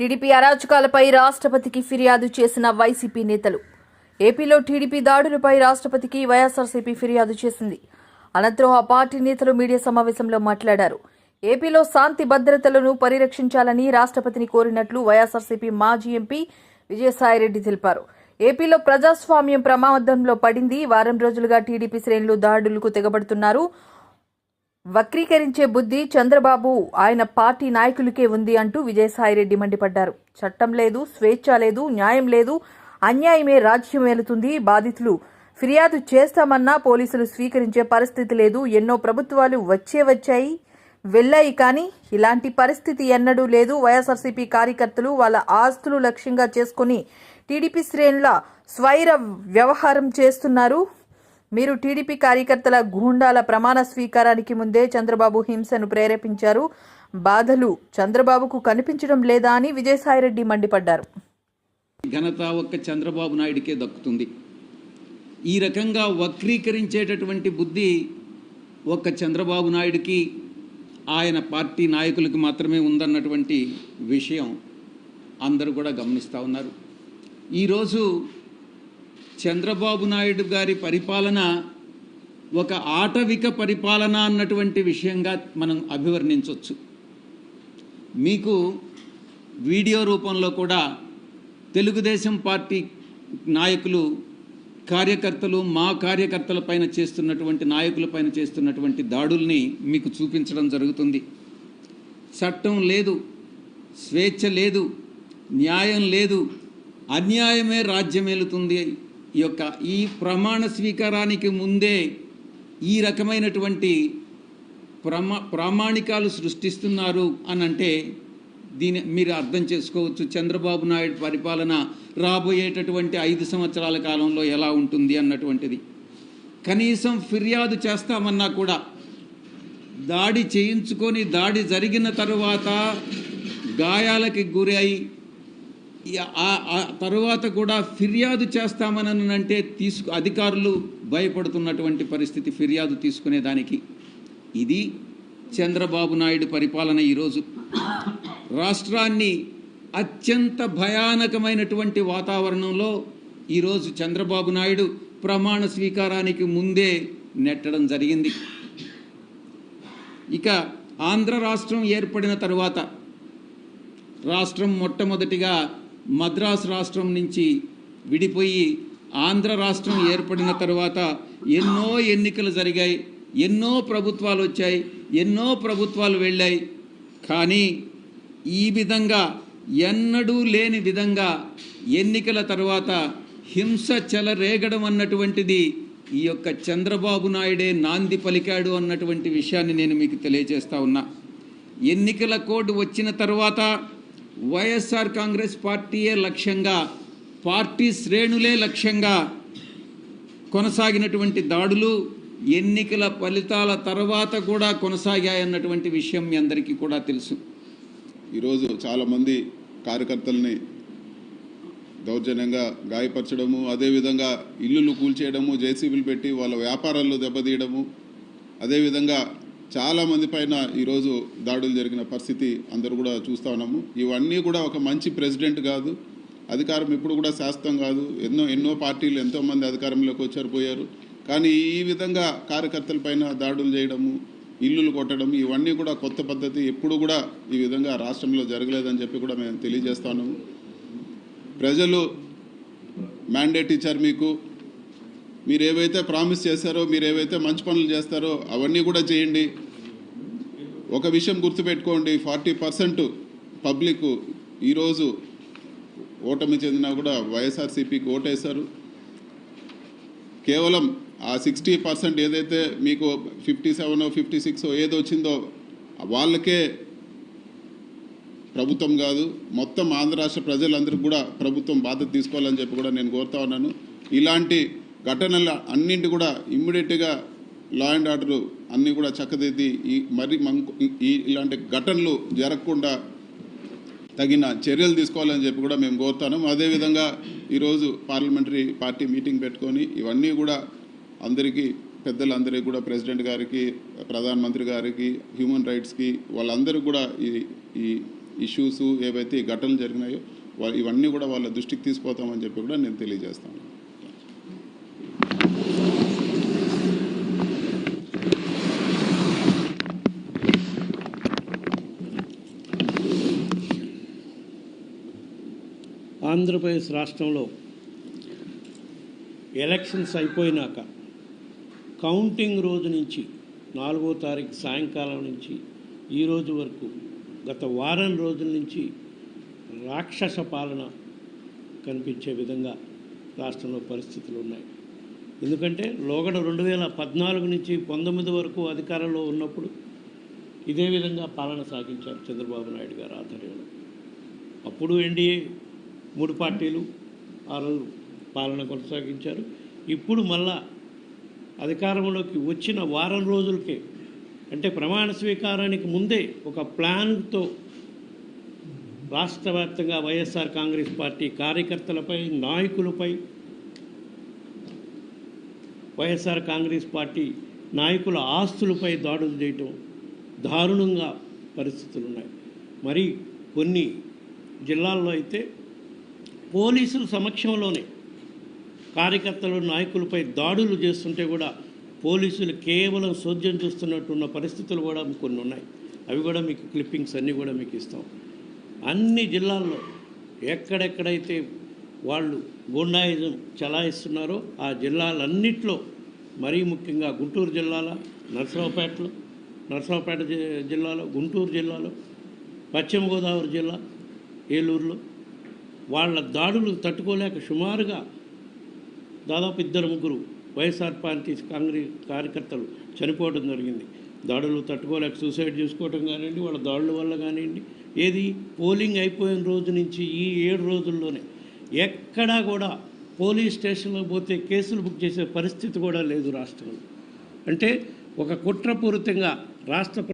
TDP అరాచకాలపై రాష్ట్రపతికి ఫిర్యాదు చేసిన వైసీపీ నేతలు. ఏపీలో టీడీపీ దాడులపై రాష్ట్రపతికి వైఎస్ఆర్సీపీ ఫిర్యాదు చేసింది. అనంతరం ఆ పార్టీ నేతలు మీడియా సమావేశంలో మాట్లాడారు. ఏపీలో శాంతి భద్రతలను పరిరక్షించాలని రాష్ట్రపతిని కోరినట్లు వైఎస్ఆర్సీపీ మాజీ ఎంపీ విజయసాయిరెడ్డి తెలిపారు. ఏపీలో ప్రజాస్వామ్యం ప్రమాదంలో పడింది. వారం రోజులుగా టీడీపీ శ్రేణులు దాడులకు తెగబడుతున్నారు. వక్రీకరించే బుద్ధి చంద్రబాబు ఆయన పార్టీ నాయకులకే ఉంది అంటూ విజయసాయిరెడ్డి మండిపడ్డారు. చట్టం లేదు స్వేచ్ఛ లేదు న్యాయం లేదు అన్యాయమే రాజ్యం వెళుతుంది బాధితులు. ఫిర్యాదు చేస్తామన్నా పోలీసులు స్వీకరించే పరిస్థితి లేదు. ఎన్నో ప్రభుత్వాలు వచ్చే వచ్చాయి. వెళ్ళాయి కానీ ఇలాంటి పరిస్థితి ఎన్నడూ లేదు. వైఎస్ఆర్సీపీ కార్యకర్తలు వాళ్ళ ఆస్తులు లక్ష్యంగా చేసుకుని టీడీపీ శ్రేణుల స్వైర వ్యవహారం చేస్తున్నారు. మీరు టీడీపీ కార్యకర్తల గూండాల ప్రమాణ స్వీకారానికి ముందే చంద్రబాబు హింసను ప్రేరేపించారు. బాధలు చంద్రబాబుకు కనిపించడం లేదా అని విజయసాయిరెడ్డి మండిపడ్డారు. ఘనత ఒక్క చంద్రబాబు నాయుడికే దక్కుతుంది. ఈ రకంగా వక్రీకరించేటటువంటి బుద్ధి ఒక్క చంద్రబాబు నాయుడికి ఆయన పార్టీ నాయకులకు మాత్రమే ఉందన్నటువంటి విషయం అందరూ కూడా గమనిస్తూ ఉన్నారు. ఈరోజు చంద్రబాబు నాయుడు గారి పరిపాలన ఒక ఆటవిక పరిపాలన అన్నటువంటి విషయంగా మనం అభివర్ణించవచ్చు మీకు వీడియో రూపంలో కూడా తెలుగుదేశం పార్టీ నాయకులు కార్యకర్తలు మా కార్యకర్తల పైన చేస్తున్నటువంటి నాయకుల పైన చేస్తున్నటువంటి దాడుల్ని మీకు చూపించడం జరుగుతుంది. చట్టం లేదు స్వేచ్ఛ లేదు న్యాయం లేదు అన్యాయమే రాజ్యమేలుతుంది. ఈ యొక్క ఈ ప్రమాణ స్వీకారానికి ముందే ఈ రకమైనటువంటి ప్రమా ప్రామాణికాలు సృష్టిస్తున్నారు అని అంటే దీని మీరు అర్థం చేసుకోవచ్చు. చంద్రబాబు నాయుడు పరిపాలన రాబోయేటటువంటి ఐదు సంవత్సరాల కాలంలో ఎలా ఉంటుంది అన్నటువంటిది. కనీసం ఫిర్యాదు చేస్తామన్నా కూడా దాడి చేయించుకొని దాడి జరిగిన తరువాత గాయాలకి గురై తరువాత కూడా ఫిర్యాదు చేస్తామని అంటే తీసుకు అధికారులు భయపడుతున్నటువంటి పరిస్థితి ఫిర్యాదు తీసుకునేదానికి. ఇది చంద్రబాబు నాయుడు పరిపాలన ఈరోజు. రాష్ట్రాన్ని అత్యంత భయానకమైనటువంటి వాతావరణంలో ఈరోజు చంద్రబాబు నాయుడు ప్రమాణ స్వీకారానికి ముందే నెట్టడం జరిగింది. ఇక ఆంధ్ర రాష్ట్రం ఏర్పడిన తరువాత రాష్ట్రం మొట్టమొదటిగా మద్రాసు రాష్ట్రం నుంచి విడిపోయి ఆంధ్ర రాష్ట్రం ఏర్పడిన తర్వాత ఎన్నో ఎన్నికలు జరిగాయి ఎన్నో ప్రభుత్వాలు వచ్చాయి ఎన్నో ప్రభుత్వాలు వెళ్ళాయి. కానీ ఈ విధంగా ఎన్నడూ లేని విధంగా ఎన్నికల తర్వాత హింస చెలరేగడం అన్నటువంటిది ఈ యొక్క చంద్రబాబు నాయుడే నాంది పలికాడు అన్నటువంటి విషయాన్ని నేను మీకు తెలియజేస్తా ఉన్నా. ఎన్నికల కోడ్ వచ్చిన తర్వాత వైఎస్ఆర్ కాంగ్రెస్ పార్టీయే లక్ష్యంగా పార్టీ శ్రేణులే లక్ష్యంగా కొనసాగినటువంటి దాడులు ఎన్నికల ఫలితాల తర్వాత కూడా కొనసాగాయన్నటువంటి విషయం మీ అందరికీ కూడా తెలుసు. ఈరోజు చాలామంది కార్యకర్తల్ని దౌర్జన్యంగా గాయపరచడము అదేవిధంగా ఇల్లులు కూల్చేయడము జేసీబీలు పెట్టి వాళ్ళ వ్యాపారాల్లో దెబ్బతీయడము అదేవిధంగా చాలామంది పైన ఈరోజు దాడులు జరిగిన పరిస్థితి అందరూ కూడా చూస్తూ ఉన్నాము. ఇవన్నీ కూడా ఒక మంచి ప్రెసిడెంట్ కాదు అధికారం ఇప్పుడు కూడా శాశ్వతం కాదు. ఎన్నో ఎన్నో పార్టీలు ఎంతోమంది అధికారంలోకి వచ్చారు పోయారు. కానీ ఈ విధంగా కార్యకర్తల పైన దాడులు చేయడము ఇల్లులు కొట్టడం ఇవన్నీ కూడా కొత్త పద్ధతి. ఎప్పుడు కూడా ఈ విధంగా రాష్ట్రంలో జరగలేదని చెప్పి కూడా మేము తెలియజేస్తాను ప్రజలు మ్యాండేట్ ఇచ్చారు మీకు. మీరు ఏవైతే ప్రామిస్ చేశారో మీరు ఏవైతే మంచి పనులు చేస్తారో అవన్నీ కూడా చేయండి. ఒక విషయం గుర్తుపెట్టుకోండి ఫార్టీ పర్సెంట్ పబ్లిక్ ఈరోజు ఓటమి చెందినా కూడా వైఎస్ఆర్సీపీకి ఓటేశారు. కేవలం ఆ సిక్స్టీ పర్సెంట్ ఏదైతే మీకు ఫిఫ్టీ సెవెన్ ఫిఫ్టీ సిక్స్ ఏది వచ్చిందో వాళ్ళకే ప్రభుత్వం కాదు మొత్తం ఆంధ్ర రాష్ట్ర ప్రజలందరికీ కూడా ప్రభుత్వం బాధ్యత తీసుకోవాలని చెప్పి కూడా నేను కోరుతా ఉన్నాను. ఇలాంటి ఘటనల అన్నింటి కూడా ఇమ్మీడియట్గా లా అండ్ ఆర్డర్ అన్నీ కూడా చక్కదిద్ది ఈ మరి మంకు ఈ ఇలాంటి ఘటనలు జరగకుండా తగిన చర్యలు తీసుకోవాలని చెప్పి కూడా మేము కోరుతాను అదేవిధంగా ఈరోజు పార్లమెంటరీ పార్టీ మీటింగ్ పెట్టుకొని ఇవన్నీ కూడా అందరికీ పెద్దలందరికీ కూడా ప్రెసిడెంట్ గారికి ప్రధానమంత్రి గారికి హ్యూమన్ రైట్స్కి వాళ్ళందరూ కూడా ఈ ఈ ఇష్యూస్ ఏవైతే ఈ ఘటనలు జరిగినాయో ఇవన్నీ కూడా వాళ్ళ దృష్టికి తీసుకుపోతామని చెప్పి కూడా నేను తెలియజేస్తాను. ఆంధ్రప్రదేశ్ రాష్ట్రంలో ఎలక్షన్స్ అయిపోయినాక కౌంటింగ్ రోజు నుంచి నాలుగో తారీఖు సాయంకాలం నుంచి ఈ రోజు వరకు గత వారం రోజుల నుంచి రాక్షస పాలన కనిపించే విధంగా రాష్ట్రంలో పరిస్థితులు ఉన్నాయి. ఎందుకంటే లోగడ రెండు వేల పద్నాలుగు నుంచి పంతొమ్మిది వరకు అధికారంలో ఉన్నప్పుడు ఇదే విధంగా పాలన సాగించారు చంద్రబాబు నాయుడు గారు ఆధ్వర్యంలో. అప్పుడు ఎన్డీఏ మూడు పార్టీలు ఆ రోజు పాలన కొనసాగించారు. ఇప్పుడు మళ్ళా అధికారంలోకి వచ్చిన వారం రోజులకే అంటే ప్రమాణ స్వీకారానికి ముందే ఒక ప్లాన్తో రాష్ట్ర వ్యాప్తంగా వైఎస్ఆర్ కాంగ్రెస్ పార్టీ కార్యకర్తలపై నాయకులపై వైఎస్ఆర్ కాంగ్రెస్ పార్టీ నాయకుల ఆస్తులపై దాడులు చేయటం దారుణంగా పరిస్థితులు ఉన్నాయి మరి కొన్ని జిల్లాల్లో అయితే పోలీసుల సమక్షంలోనే కార్యకర్తలు నాయకులపై దాడులు చేస్తుంటే కూడా పోలీసులు కేవలం సోద్యం చూస్తున్నట్టున్న పరిస్థితులు కూడా కొన్ని ఉన్నాయి. అవి కూడా మీకు క్లిప్పింగ్స్ అన్నీ కూడా మీకు ఇస్తాం. అన్ని జిల్లాల్లో ఎక్కడెక్కడైతే వాళ్ళు గుండాయిజం చలాయిస్తున్నారో ఆ జిల్లాలన్నింటిలో మరీ ముఖ్యంగా గుంటూరు జిల్లాలో నరసరావుపేటలో నరసరావుపేట జిల్లాలో గుంటూరు జిల్లాలో పశ్చిమ గోదావరి జిల్లా ఏలూరులో వాళ్ళ దాడులు తట్టుకోలేక సుమారుగా దాదాపు ఇద్దరు ముగ్గురు వైఎస్ఆర్ పార్టీ కాంగ్రెస్ కార్యకర్తలు చనిపోవడం జరిగింది. దాడులు తట్టుకోలేక సూసైడ్ చేసుకోవడం కానివ్వండి వాళ్ళ దాడుల వల్ల కానివ్వండి ఏది పోలింగ్ అయిపోయిన రోజు నుంచి ఈ ఏడు రోజుల్లోనే ఎక్కడా కూడా పోలీస్ స్టేషన్లో పోతే కేసులు బుక్ చేసే పరిస్థితి కూడా లేదు రాష్ట్రంలో. అంటే ఒక కుట్రపూరితంగా రాష్ట్ర